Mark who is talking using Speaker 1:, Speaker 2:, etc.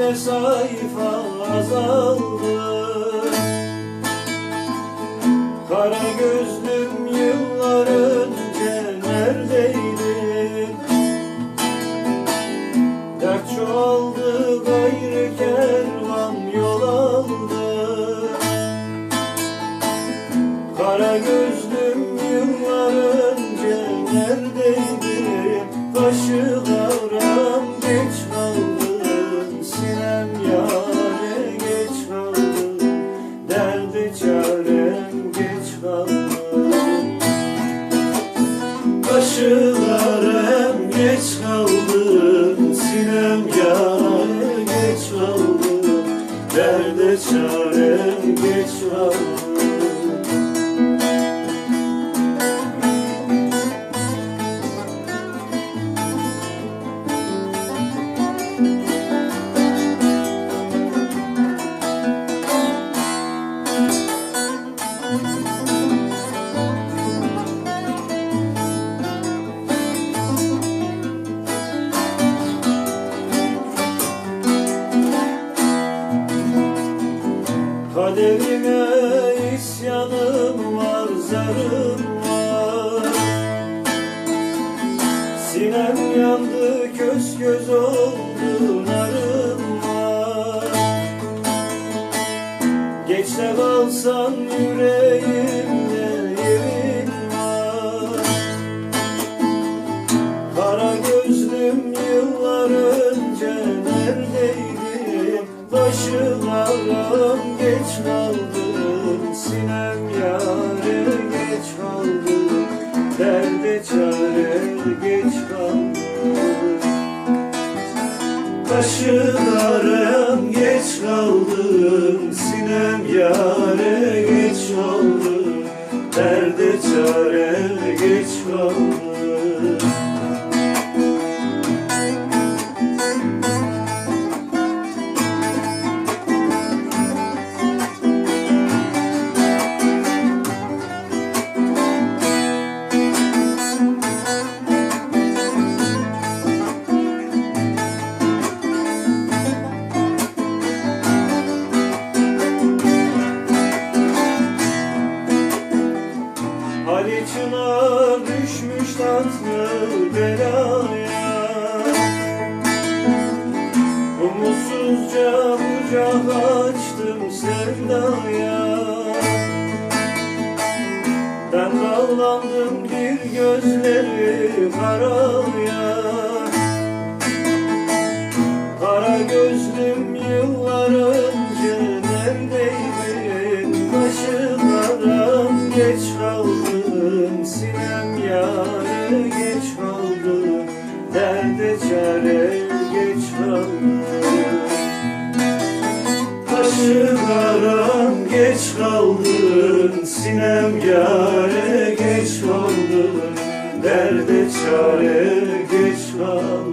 Speaker 1: Gözümde sayfa azaldı. Kara gözlüm Kaşılarım geç kaldın Sinem yâre geç kaldın Derde çarem geç kaldın Kaderime isyanım var, zarım var. Sinem yandı, köz göz oldu, narım var. Geç de kalsan yüreğimde Başılarım geç kaldın Sinem yâre geç kaldın Derde çare geç kaldın Kaşılarım geç kaldın Sinem yâre geç kaldın Derde çare geç kaldın tatlı belaya. Umutsuzca kucak açtım sevdaya. Ben bağlandım bir gözleri karaya geç kaldın Derde çare geç kaldın Başılarım geç kaldın Sinem yâre geç kaldın Derde çare geç kaldın